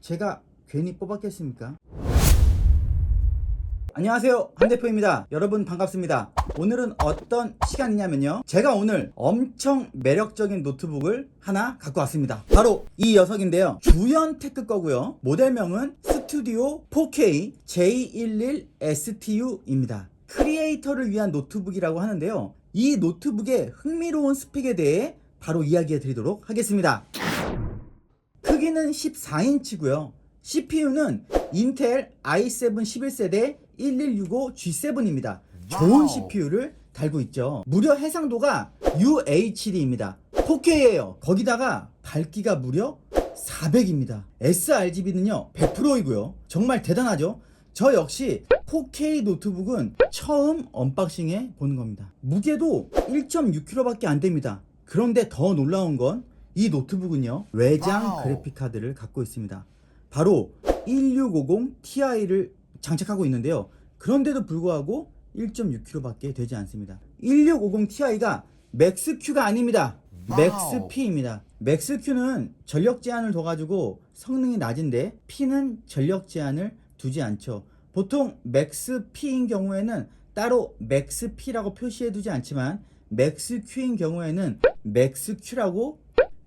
제가 괜히 뽑았겠습니까? 안녕하세요. 한 대표입니다. 여러분 반갑습니다. 오늘은 어떤 시간이냐면요. 제가 오늘 엄청 매력적인 노트북을 하나 갖고 왔습니다. 바로 이 녀석인데요. 주연 테크 거고요. 모델명은 스튜디오 4K J11STU입니다. 크리에이터를 위한 노트북이라고 하는데요. 이 노트북의 흥미로운 스펙에 대해 바로 이야기해 드리도록 하겠습니다 크기는 14인치고요. CPU는 인텔 i7 11세대 1165G7입니다. 좋은 와우. CPU를 달고 있죠. 무려 해상도가 UHD입니다. 4K예요. 거기다가 밝기가 무려 400입니다. sRGB는요 100%이고요. 정말 대단하죠. 저 역시 4K 노트북은 처음 언박싱해 보는 겁니다. 무게도 1.6kg밖에 안 됩니다. 그런데 더 놀라운 건 이 노트북은요 외장 와우. 그래픽 카드를 갖고 있습니다. 바로 1650 Ti를 장착하고 있는데요. 그런데도 불구하고 1.6kg밖에 되지 않습니다. 1650 Ti가 맥스Q가 아닙니다. 와우. 맥스P입니다. 맥스Q는 전력 제한을 둬가지고 성능이 낮은데 P는 전력 제한을 두지 않죠. 보통 맥스P인 경우에는 따로 맥스P라고 표시해 두지 않지만 맥스Q인 경우에는 맥스Q라고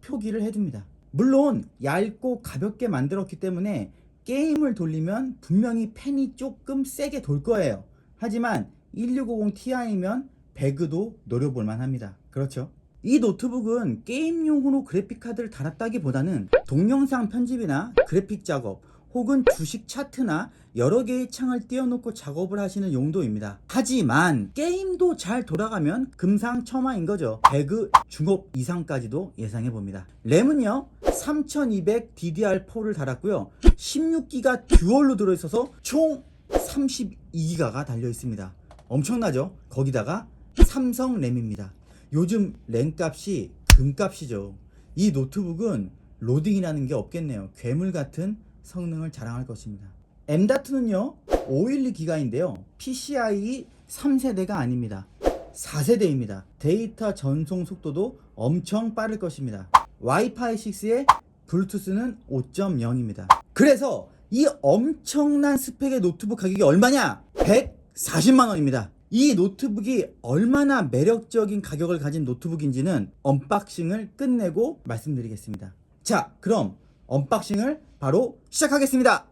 표기를 해둡니다. 물론 얇고 가볍게 만들었기 때문에 게임을 돌리면 분명히 팬이 조금 세게 돌 거예요. 하지만 1650 Ti면 배그도 노려볼 만합니다. 그렇죠? 이 노트북은 게임용으로 그래픽카드를 달았다기보다는 동영상 편집이나 그래픽 작업 혹은 주식 차트나 여러 개의 창을 띄워놓고 작업을 하시는 용도입니다. 하지만 게임도 잘 돌아가면 금상첨화인 거죠. 배그 중업 이상까지도 예상해 봅니다. 램은요 3200 DDR4를 달았고요. 16기가 듀얼로 들어있어서 총 32기가가 달려 있습니다. 엄청나죠? 거기다가 삼성 램입니다. 요즘 램 값이 금값이죠. 이 노트북은 로딩이라는 게 없겠네요. 괴물 같은 성능을 자랑할 것입니다. M.2는요 512 기가인데요. PCIe 3세대가 아닙니다. 4세대입니다. 데이터 전송 속도도 엄청 빠를 것입니다. 와이파이 6에 블루투스는 5.0입니다. 그래서 이 엄청난 스펙의 노트북 가격이 얼마냐? 140만 원입니다. 이 노트북이 얼마나 매력적인 가격을 가진 노트북인지는 언박싱을 끝내고 말씀드리겠습니다. 자, 그럼 언박싱을 바로 시작하겠습니다.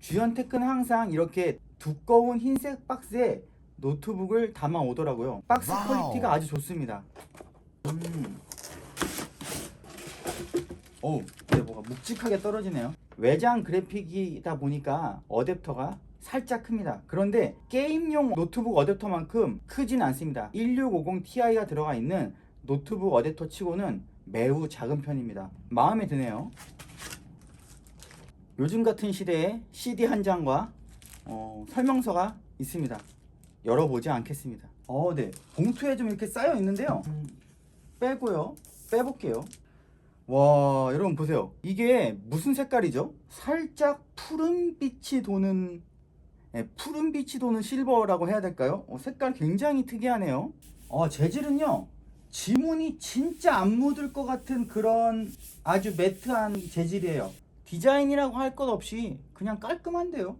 주연테크는 항상 이렇게 두꺼운 흰색 박스에 노트북을 담아 오더라고요. 박스 와우. 퀄리티가 아주 좋습니다. 음. 오, 근데 뭐가 묵직하게 떨어지네요. 외장 그래픽이다 보니까 어댑터가 살짝 큽니다. 그런데 게임용 노트북 어댑터만큼 크진 않습니다. 1650 Ti가 들어가 있는 노트북 어댑터 치고는 매우 작은 편입니다. 마음에 드네요. 요즘 같은 시대에 CD 한 장과 어, 설명서가 있습니다. 열어보지 않겠습니다. 어, 네. 봉투에 좀 이렇게 쌓여 있는데요. 음, 빼고요. 빼볼게요. 와, 여러분 보세요. 이게 무슨 색깔이죠? 살짝 푸른 빛이 도는 예, 푸른 빛이 도는 실버라고 해야 될까요? 어, 색깔 굉장히 특이하네요. 어, 재질은요. 지문이 진짜 안 묻을 것 같은 그런 아주 매트한 재질이에요. 디자인이라고 할 것 없이 그냥 깔끔한데요.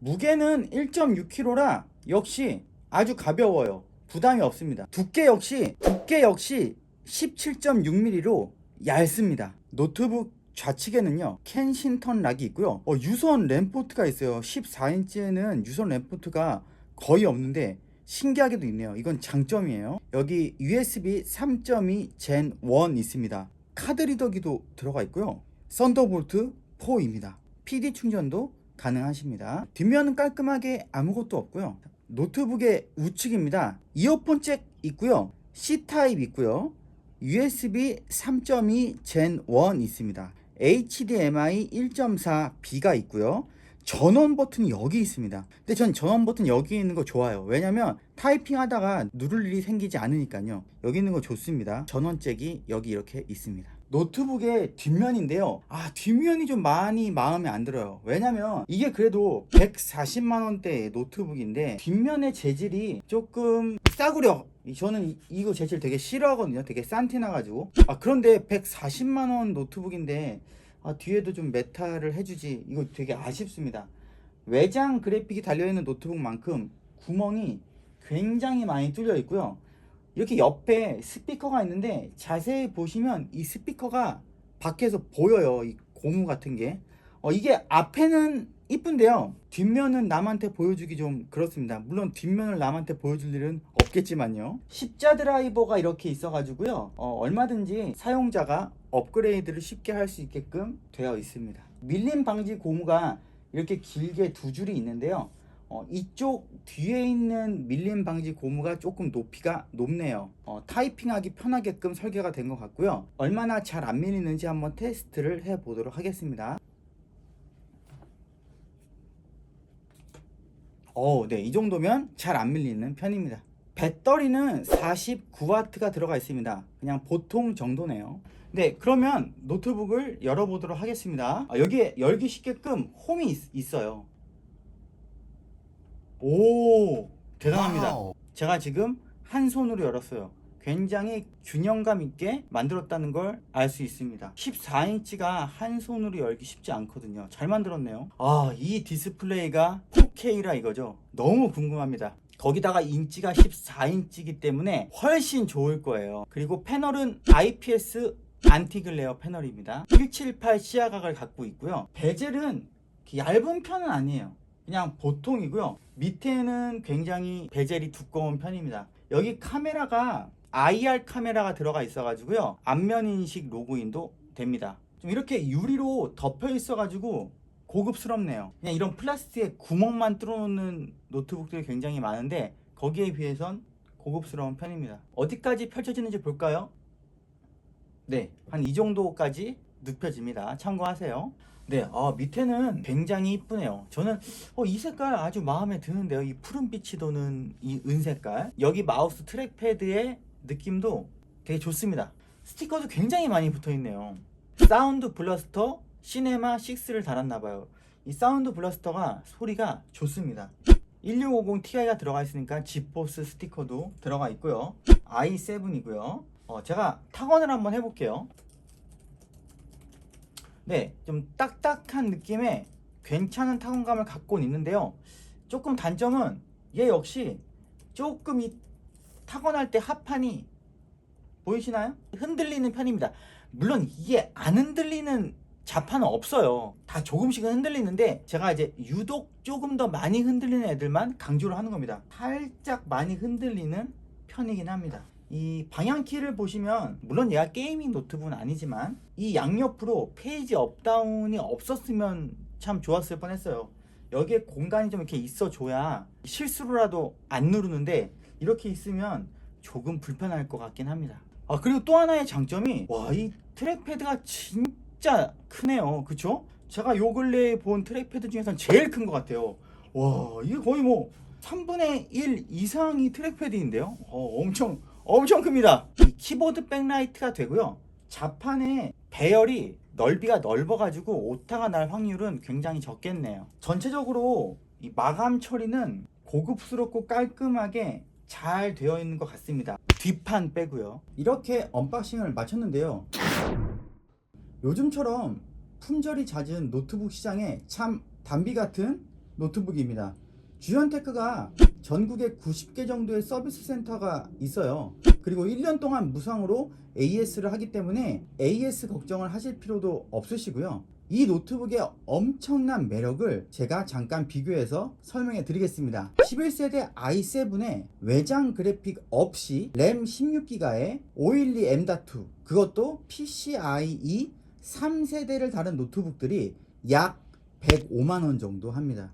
무게는 1.6kg라 역시 아주 가벼워요. 부담이 없습니다. 두께 역시 두께 역시 17.6mm로 얇습니다. 노트북 좌측에는요 켄싱턴 락이 있고요. 어, 유선 램포트가 있어요. 14인치에는 유선 램포트가 거의 없는데 신기하게도 있네요. 이건 장점이에요. 여기 USB 3.2 Gen 1 있습니다. 카드 리더기도 들어가 있고요. 썬더볼트 4입니다. PD 충전도 가능하십니다. 뒷면은 깔끔하게 아무것도 없고요. 노트북의 우측입니다. 이어폰 잭 있고요. C 타입 있고요. USB 3.2 Gen 1 있습니다. HDMI 1.4 B가 있고요. 전원 버튼이 여기 있습니다. 근데 전 전원 버튼 여기 있는 거 좋아요. 왜냐면 타이핑 하다가 누를 일이 생기지 않으니까요. 여기 있는 거 좋습니다. 전원 잭이 여기 이렇게 있습니다. 노트북의 뒷면인데요. 아, 뒷면이 좀 많이 마음에 안 들어요. 왜냐면 이게 그래도 140만 원대의 노트북인데 뒷면의 재질이 조금 싸구려. 이- 저는 이- 이거 재질 되게 싫어하거든요. 되게 싼티 나 가지고. 아, 그런데 140만 원 노트북인데 아, 뒤에도 좀 메탈을 해주지 이거 되게 아쉽습니다. 외장 그래픽이 달려있는 노트북만큼 구멍이 굉장히 많이 뚫려 있고요. 이렇게 옆에 스피커가 있는데 자세히 보시면 이 스피커가 밖에서 보여요. 이 고무 같은 게. 어, 이게 앞에는 이쁜데요. 뒷면은 남한테 보여주기 좀 그렇습니다. 물론 뒷면을 남한테 보여줄 일은 없겠지만요. 십자 드라이버가 이렇게 있어 가지고요. 어, 얼마든지 사용자가 업그레이드를 쉽게 할 수 있게끔 되어 있습니다. 밀림 방지 고무가 이렇게 길게 두 줄이 있는데요. 어, 이쪽 뒤에 있는 밀림 방지 고무가 조금 높이가 높네요. 어, 타이핑하기 편하게끔 설계가 된 것 같고요. 얼마나 잘 안 밀리는지 한번 테스트를 해 보도록 하겠습니다. 어, 네, 이 정도면 잘 안 밀리는 편입니다. 배터리는 49W가 들어가 있습니다. 그냥 보통 정도네요. 네, 그러면 노트북을 열어보도록 하겠습니다. 아, 여기에 열기 쉽게끔 홈이 있, 어요 오, 대단합니다. 와우. 제가 지금 한 손으로 열었어요. 굉장히 균형감 있게 만들었다는 걸 알 수 있습니다. 14인치가 한 손으로 열기 쉽지 않거든요. 잘 만들었네요. 아, 이 디스플레이가 4K라 이거죠. 너무 궁금합니다. 거기다가 인치가 14인치이기 때문에 훨씬 좋을 거예요. 그리고 패널은 IPS 안티글레어 패널입니다. 178 시야각을 갖고 있고요. 베젤은 얇은 편은 아니에요. 그냥 보통이고요. 밑에는 굉장히 베젤이 두꺼운 편입니다. 여기 카메라가 IR 카메라가 들어가 있어가지고요. 안면 인식 로그인도 됩니다. 좀 이렇게 유리로 덮여 있어가지고 고급스럽네요. 그냥 이런 플라스틱에 구멍만 뚫어놓는 노트북들이 굉장히 많은데 거기에 비해선 고급스러운 편입니다. 어디까지 펼쳐지는지 볼까요? 네, 한 이 정도까지 눕혀집니다. 참고하세요. 네, 아, 밑에는 굉장히 이쁘네요. 저는 어, 이 색깔 아주 마음에 드는데요. 이 푸른빛이 도는 이 은색깔. 여기 마우스 트랙패드의 느낌도 되게 좋습니다. 스티커도 굉장히 많이 붙어 있네요. 사운드 블러스터 시네마 6를 달았나봐요. 이 사운드 블러스터가 소리가 좋습니다. 1650 Ti가 들어가 있으니까 지포스 스티커도 들어가 있고요. i7이고요. 어, 제가 타건을 한번 해볼게요. 네, 좀 딱딱한 느낌의 괜찮은 타건감을 갖고는 있는데요. 조금 단점은 얘 역시 조금 이 타건할 때 합판이 보이시나요? 흔들리는 편입니다. 물론 이게 안 흔들리는 자판은 없어요. 다 조금씩은 흔들리는데 제가 이제 유독 조금 더 많이 흔들리는 애들만 강조를 하는 겁니다. 살짝 많이 흔들리는 편이긴 합니다. 이 방향키를 보시면 물론 얘가 게이밍 노트북은 아니지만 이 양옆으로 페이지 업다운이 없었으면 참 좋았을 뻔했어요. 여기에 공간이 좀 이렇게 있어줘야 실수로라도 안 누르는데 이렇게 있으면 조금 불편할 것 같긴 합니다. 아 그리고 또 하나의 장점이 와 이 트랙패드가 진 짜 크네요. 그쵸? 제가 요 근래에 본 트랙패드 중에선 제일 큰 것 같아요. 와 이게 거의 뭐 3분의 1 이상이 트랙패드인데요. 어, 엄청 엄청 큽니다. 이 키보드 백라이트가 되고요. 자판의 배열이 넓이가 넓어가지고 오타가 날 확률은 굉장히 적겠네요. 전체적으로 이 마감 처리는 고급스럽고 깔끔하게 잘 되어 있는 것 같습니다. 뒷판 빼고요. 이렇게 언박싱을 마쳤는데요. 요즘처럼 품절이 잦은 노트북 시장에 참 단비 같은 노트북입니다. 주연테크가 전국에 90개 정도의 서비스 센터가 있어요. 그리고 1년 동안 무상으로 AS를 하기 때문에 AS 걱정을 하실 필요도 없으시고요. 이 노트북의 엄청난 매력을 제가 잠깐 비교해서 설명해 드리겠습니다. 11세대 i7에 외장 그래픽 없이 램 16기가에 512M.2 그것도 PCIe 3세대를 다룬 노트북들이 약 105만원 정도 합니다.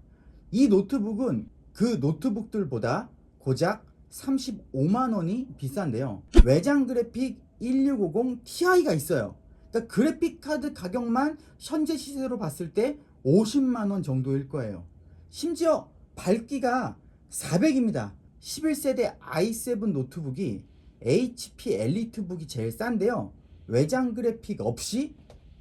이 노트북은 그 노트북들보다 고작 35만원이 비싼데요. 외장 그래픽 1650 Ti가 있어요. 그러니까 그래픽 카드 가격만 현재 시세로 봤을 때 50만원 정도일 거예요. 심지어 밝기가 400입니다. 11세대 i7 노트북이 HP 엘리트북이 제일 싼데요. 외장 그래픽 없이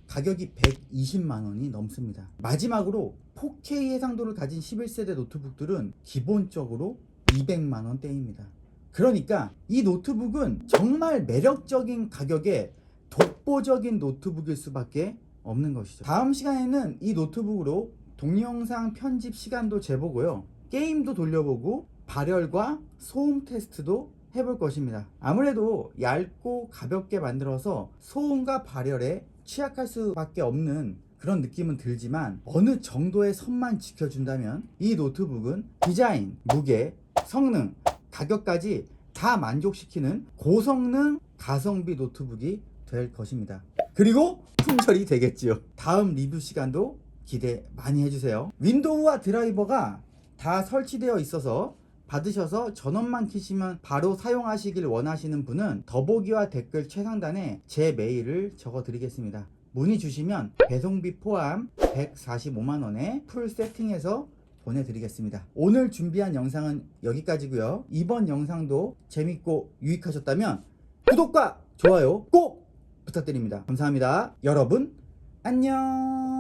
가격이 120만 원이 넘습니다. 마지막으로 4K 해상도를 가진 11세대 노트북들은 기본적으로 200만 원대입니다. 그러니까 이 노트북은 정말 매력적인 가격에 독보적인 노트북일 수밖에 없는 것이죠. 다음 시간에는 이 노트북으로 동영상 편집 시간도 재보고요. 게임도 돌려보고 발열과 소음 테스트도 해볼 것입니다. 아무래도 얇고 가볍게 만들어서 소음과 발열에 취약할 수밖에 없는 그런 느낌은 들지만 어느 정도의 선만 지켜준다면 이 노트북은 디자인, 무게, 성능, 가격까지 다 만족시키는 고성능 가성비 노트북이 될 것입니다. 그리고 품절이 되겠지요. 다음 리뷰 시간도 기대 많이 해주세요. 윈도우와 드라이버가 다 설치되어 있어서 받으셔서 전원만 키시면 바로 사용하시길 원하시는 분은 더보기와 댓글 최상단에 제 메일을 적어 드리겠습니다. 문의 주시면 배송비 포함 145만원에 풀 세팅해서 보내드리겠습니다. 오늘 준비한 영상은 여기까지고요. 이번 영상도 재밌고 유익하셨다면 구독과 좋아요 꼭 부탁드립니다. 감사합니다. 여러분 안녕